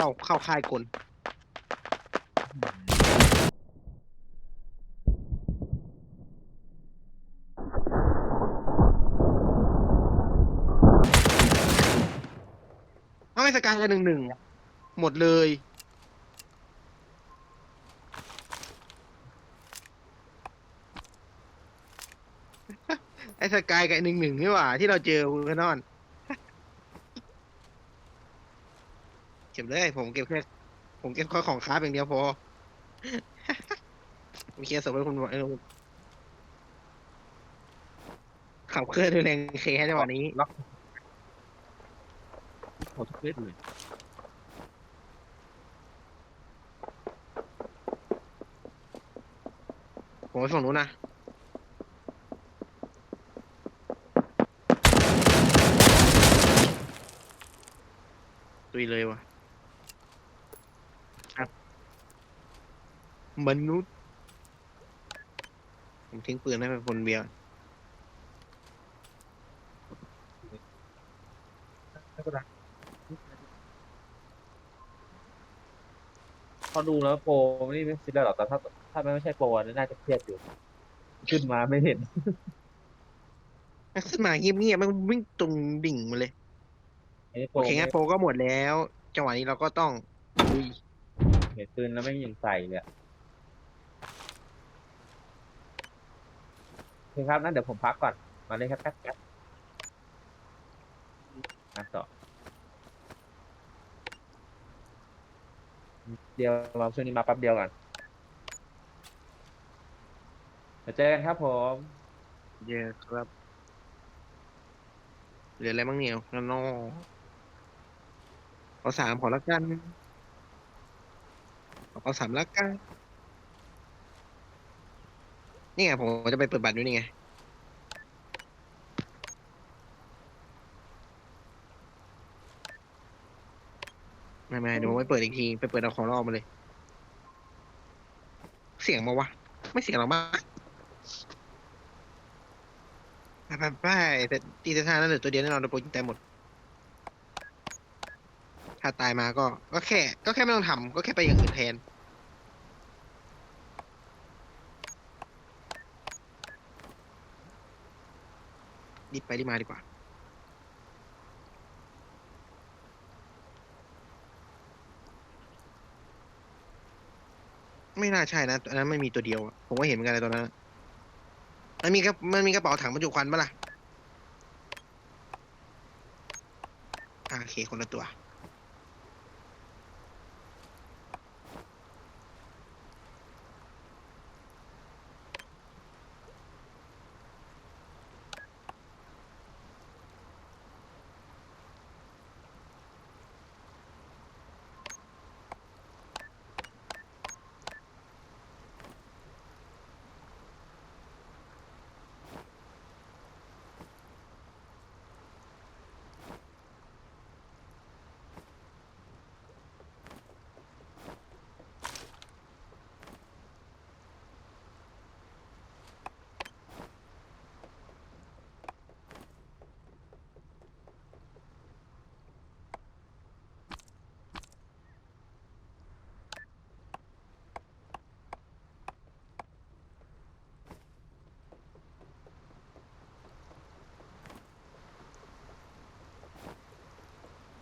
เข้าเข้าค่ายกลเอาไอ้สกายกันหนึ่งหนึ่งหมดเลย ไอ้สกายกับหนึ่งหนึ่งนี่หว่า ที่เราเจอคุณพนอน ก็บเลย ผมเก็บแค่ผมเก็บแค่ของค้าอย่างเดียวพอผมเคลียร์ศพให้คุณเออขับเคลื่อนด้วยแรงเคให้ในวันนี้หมดทุกเม็ดเลยผมไปฝั่งนู้นนะตุยเลยวะครับ มนุษย์ ผมทิ้งปืนให้เป็นคนเบียร์ไม่เป็นไรพอดูแล้วโปรนี่ไม่คิดแล้วหรอกแต่ถ้าถ้าไม่ใช่โปรอันนี้น่าจะเครียดอยู่ ขึ้นมาไม่เห็น ขึ้นมาเงียบๆมันวิ่งตรงดิ่งมาเลย อันนี้โปรโอเคงั้นโปรก็หมดแล้ว จังหวะนี้เราก็ต้องลุย เห็นปืนแล้วไม่ยิงใส่เลยอะโอเคครับนั่นเดี๋ยวผมพักก่อน มาเล่นแค่แป๊บแป๊บมาต่อ เดียวเราช่วงนี้มาแป๊บเดียวก่อนเดี๋ยวเจอกันครับผม เยอะครับเหลืออะไรบ้างเนี่ยแล้วนอเอาสามขอละกันเอาสามละกัน นี่ไงผมจะไปเปิดบัตรด้วยนี่ไง ไม่ไม่เดี๋ยวผมไปเปิดอีกที ไปเปิดเอาของรอบมาเลย เสียงมาวะ ไม่เสียงหรอกมั้งไปไปไปแต่ตีเซท่านั่นเหลือตัวเดียวแน่นอนโดนโปรยิงตายหมด ถ้าตายมาก็ ก็แค่ ก็แค่ไม่ต้องทำก็แค่ไปอย่างอื่นแทน รีบไปรีบมาดีกว่า ไม่น่าใช่นะอันนั้นไม่มีตัวเดียวอะผมก็เห็นเหมือนกันเลยตอนนั้นอะมันมีกระมันมีกระเป๋าถังบรรจุควันปะล่ะอ่าโอเคคนละตัว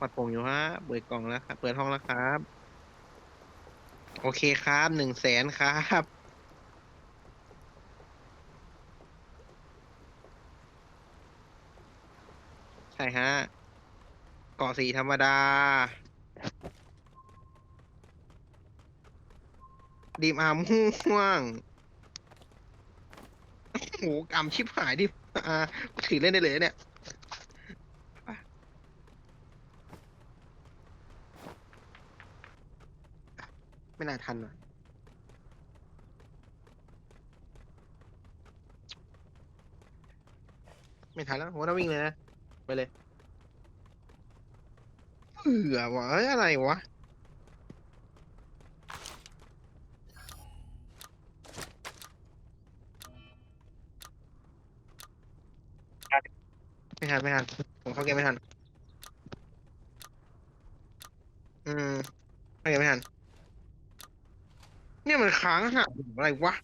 ปัดผมอยู่ฮะ เปิดกล่องแล้วครับเปิดห้องแล้วครับ โอเคครับหนึ่งแสนครับใช่ฮะเกาะสีธรรมดา ดีมอามม่วงโอ้โหกำชิบหายดิอ่าถือเล่นได้เลยเนี่ย ไม่น่าทันว่ะไม่ทันแล้วผมว่าต้องวิ่งเลยนะ ไปเลยเผื่อวะเอ้ย อะไรวะ ไม่ทัน ไม่ทัน ผมเข้าเกมไม่ทัน อืมไม่ไม่ทัน เนี่ยมันค้างหักอะไรวะ